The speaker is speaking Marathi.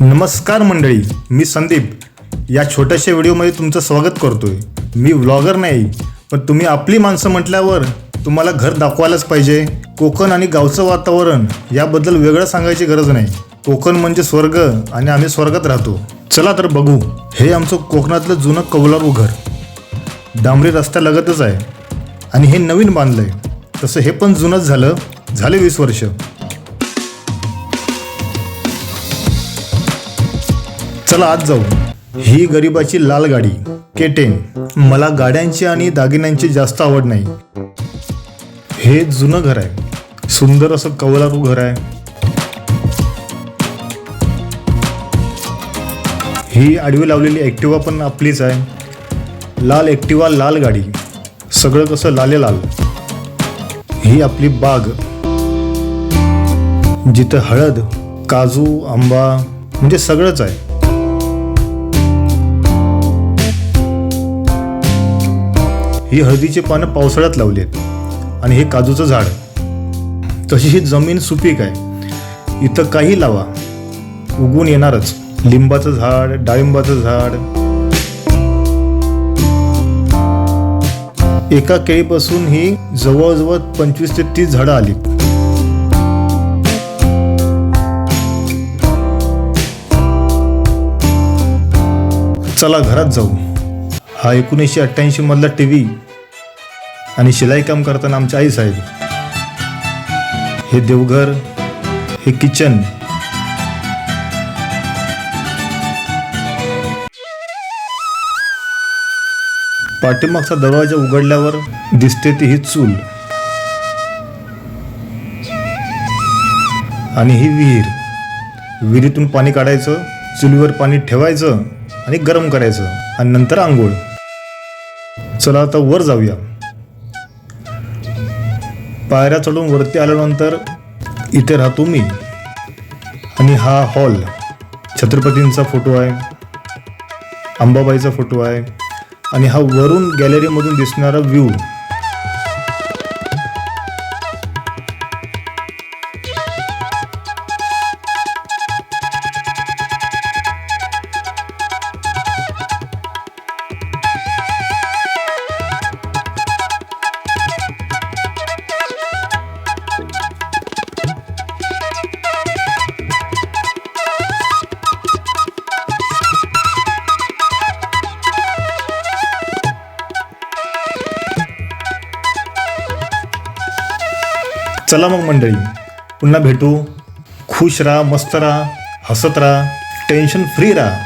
नमस्कार मंडळी मी संदीप. या छोट्याशा व्हिडिओमध्ये तुमचं स्वागत करतोय. मी व्लॉगर नाही पण तुम्ही आपली माणसं म्हटल्यावर तुम्हाला घर दाखवायलाच पाहिजे. कोकण आणि गावचं वातावरण याबद्दल वेगळं सांगायची गरज नाही. कोकण म्हणजे स्वर्ग आणि आम्ही स्वर्गात राहतो. चला तर बघू. हे आमचं कोकणातलं जुनं कौलारू घर. डांबरी रस्त्यालगतच आहे. आणि हे नवीन बांधलं आहे तसं हे पण जुनंच झालं. झाले वीस वर्ष. चला आज जाऊ. ही गरिबाची लाल गाडी केटेन. मला गाड्यांची आणि दागिन्यांची जास्त आवड नाही. हे जुनं घर आहे. सुंदर असं कवलारू घर आहे. ही आडवी लावलेली ॲक्टिवा पण आपलीच आहे. लाल ॲक्टिवा लाल गाडी. सगळं कसं लाले लाल. ही आपली बाग. जिथं हळद काजू आंबा म्हणजे सगळंच आहे. ही हळदीची पानं पावसाळ्यात लावली आहेत. आणि हे काजूचं झाड तशी ही जमीन सुपीक आहे. इथं काही लावा. उगून येणारच. लिंबाचं झाड डाळिंबाचं झाड. एका केळीपासून ही जवळजवळ पंचवीस ते तीस झाडं आली. चला घरात जाऊ. हा एकोणीसशे अठ्ठ्याऐंशी मधला टी व्ही आणि शिलाई काम करताना आमच्या आई साहेब. हे देवघर हे किचन पाठीमागचा दरवाजा उघडल्यावर दिसते ती ही चूल. आणि ही विहीर. विहिरीतून पाणी काढायचं चुलीवर पाणी ठेवायचं. आणि गरम करायचं. आणि नंतर आंघोळ. चला आता वर जाऊया. पायऱ्या चढून वरती आल्यानंतर इथे राहतो मी. आणि हा हॉल छत्रपतींचा फोटो आहे. अंबाबाईचा फोटो आहे. आणि हा वरून गॅलरीमधून दिसणारा व्ह्यू चला मग मंडळी पुन्हा भेटू. खुश राहा मस्त राहा हसत राहा टेन्शन फ्री राहा.